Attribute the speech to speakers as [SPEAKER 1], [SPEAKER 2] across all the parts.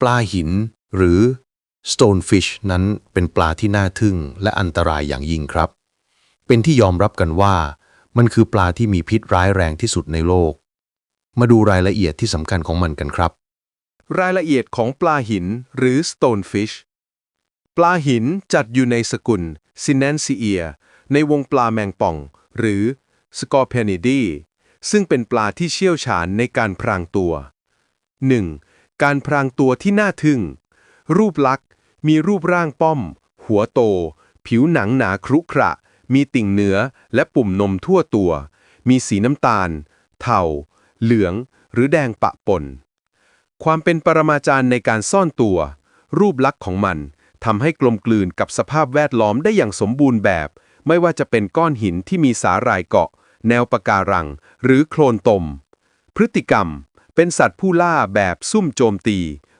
[SPEAKER 1] ปลาหินหรือ stonefish นั้นเป็นปลาที่น่าทึ่งและอันตรายอย่างยิ่งครับ เป็นที่ยอมรับกันว่า มันคือปลาที่มีพิษร้ายแรงที่สุดในโลก มาดูรายละเอียดที่สำคัญของมันกันครับ
[SPEAKER 2] รายละเอียดของปลาหินหรือ stonefish ปลาหินจัดอยู่ในสกุล s i n a n c i a ในวงปลาแมงป่อง หรือ Scorpionidae ซึ่งเป็นปลาที่เชี่ยวชาญในการพรางตัว 1. การพรางตัวที่น่าทึ่ง รูปลักษณ์มีรูปร่างป้อม หัวโต ผิวหนังหนาครุขระ มีติ่งเนื้อและปุ่มนมทั่วตัว มีสีน้ำตาล เทาเหลือง หรือแดงปะปน ความเป็นปรมาจารย์ในการซ่อนตัว รูปลักษณ์ของมันทำให้กลมกลืนกับสภาพแวดล้อมได้อย่างสมบูรณ์แบบ ไม่ว่าจะเป็นก้อนหินที่มีสาหร่ายเกาะ แนวปะการัง หรือโคลนตม พฤติกรรม เป็นสัตว์ผู้ล่าแบบซุ่มโจมตี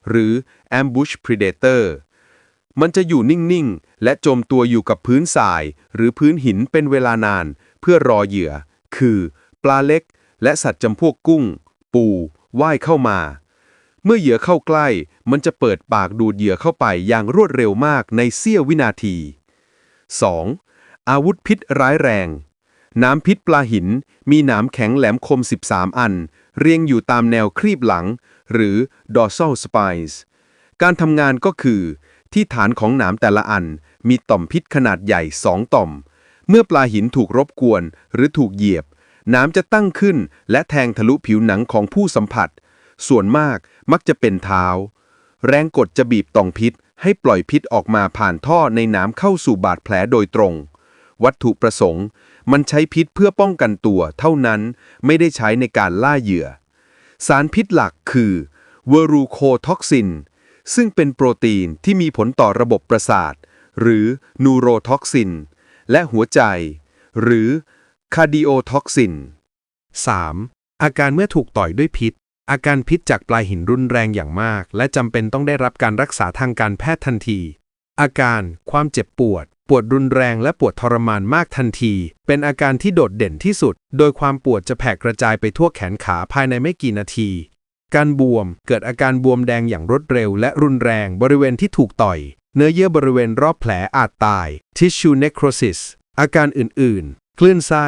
[SPEAKER 2] หรือ ambush predator มันจะอยู่นิ่ง ๆ และจมตัวอยู่กับพื้นทราย หรือพื้นหินเป็นเวลานาน เพื่อรอเหยื่อ คือ ปลาเล็ก และสัตว์จำพวกกุ้ง ปูว่ายเข้ามา เมื่อเหยื่อเข้าใกล้ มันจะเปิดปากดูดเหยื่อเข้าไปอย่างรวดเร็วมากในเสี้ยววินาที 2. อาวุธพิษร้ายแรง น้ำพิษปลาหิน มีหนามแข็งแหลมคม 13 อัน เรียงอยู่ตามแนวครีบหลัง หรือ dorsal spines การทำงานก็คือ ที่ฐานของหนามแต่ละอัน มีต่อมพิษขนาดใหญ่ 2 ต่อม เมื่อปลาหินถูกรบกวนหรือถูกเหยียบน้ำจะตั้งขึ้นและแทงทะลุผิวหนังของผู้สัมผัส ส่วนมากมักจะเป็นเท้า แรงกดจะบีบต่อมพิษ ให้ปล่อยพิษออกมาผ่านท่อในน้ำเข้าสู่บาดแผลโดยตรง วัตถุประสงค์ มันใช้พิษเพื่อป้องกันตัวเท่านั้นไม่ได้ใช้ในการล่าเหยื่อ สารพิษหลักคือเวอรูโคท็อกซิน ซึ่งเป็นโปรตีนที่มีผลต่อระบบประสาท หรือนูโรท็อกซิน และหัวใจ หรือคาร์ดิโอท็อกซิน 3. อาการเมื่อถูกต่อยด้วยพิษ อาการพิษจากปลายหินรุนแรงอย่างมาก และจำเป็นต้องได้รับการรักษาทางการแพทย์ทันที อาการ ความเจ็บปวด ปวดรุนแรงและปวดทรมานมากทันที เป็นอาการที่โดดเด่นที่สุด โดยความปวดจะแผ่กระจายไปทั่วแขนขาภายในไม่กี่นาที การบวมเกิดอาการบวมแดงอย่างรวดเร็ว และรุนแรงบริเวณที่ถูกต่อย เนื้อเยื่อบริเวณรอบแผลอาจตาย tissue necrosis อาการอื่นๆ คลื่นไส้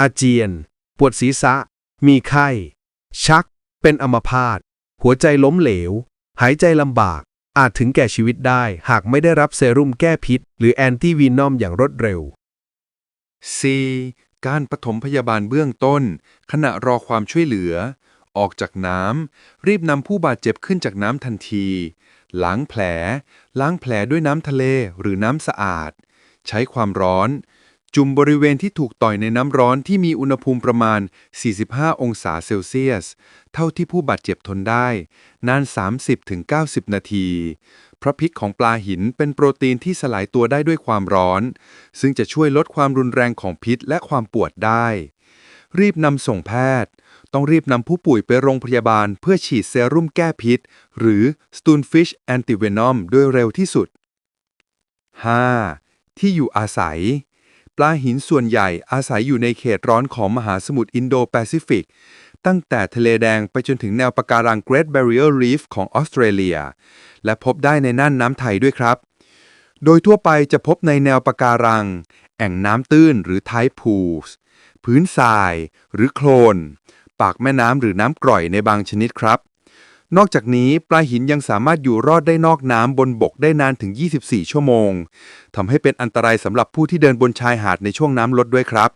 [SPEAKER 2] อาเจียน ปวดศีรษะ มีไข้ ชัก เป็นอัมพาต หัวใจล้มเหลว หายใจลำบาก อาจถึงแก่ชีวิตได้หากไม่ได้รับเซรุ่มแก้พิษ หรือแอนตี้วีนอมอย่างรวดเร็ว C การปฐมพยาบาลเบื้องต้น ขณะรอความช่วยเหลือ ออกจากน้ำ รีบนำผู้บาดเจ็บขึ้นจากน้ำทันที ล้างแผล ล้างแผลด้วยน้ำทะเลหรือน้ำสะอาด ใช้ความร้อน จุ่มบริเวณที่ถูกต่อยในน้ำร้อนที่มีอุณหภูมิประมาณ 45 องศาเซลเซียส เท่าที่ผู้บาดเจ็บทนได้ นาน 30-90 นาที เพราะพิษของปลาหินเป็นโปรตีนที่สลายตัวได้ด้วยความร้อน ซึ่งจะช่วยลดความรุนแรงของพิษและความปวดได้ รีบนำส่งแพทย์ ต้องรีบนำผู้ป่วยไปโรงพยาบาล เพื่อฉีดเซรุ่มแก้พิษ หรือ Stonefish Antivenom ด้วยเร็วที่สุด 5. ที่อยู่อาศัย ปลาหินส่วนใหญ่อาศัยอยู่ในเขตร้อนของมหาสมุทรอินโดแปซิฟิก ตั้งแต่ทะเลแดงไปจนถึงแนวปะการัง Great Barrier Reef ของออสเตรเลีย และพบได้ในน่านน้ำไทยด้วยครับ โดยทั่วไปจะพบในแนวปะการัง แอ่งน้ำตื้นหรือ tide pools พื้นทราย หรือโคลน ปากแม่น้ำหรือน้ำกร่อยในบางชนิดครับ นอกจากนี้ปลาหินยังสามารถอยู่รอดได้นอกน้ำบนบกได้นานถึง 24 ชั่วโมงทำให้เป็นอันตรายสำหรับผู้ที่เดินบนชายหาดในช่วงน้ำลดด้วยครับ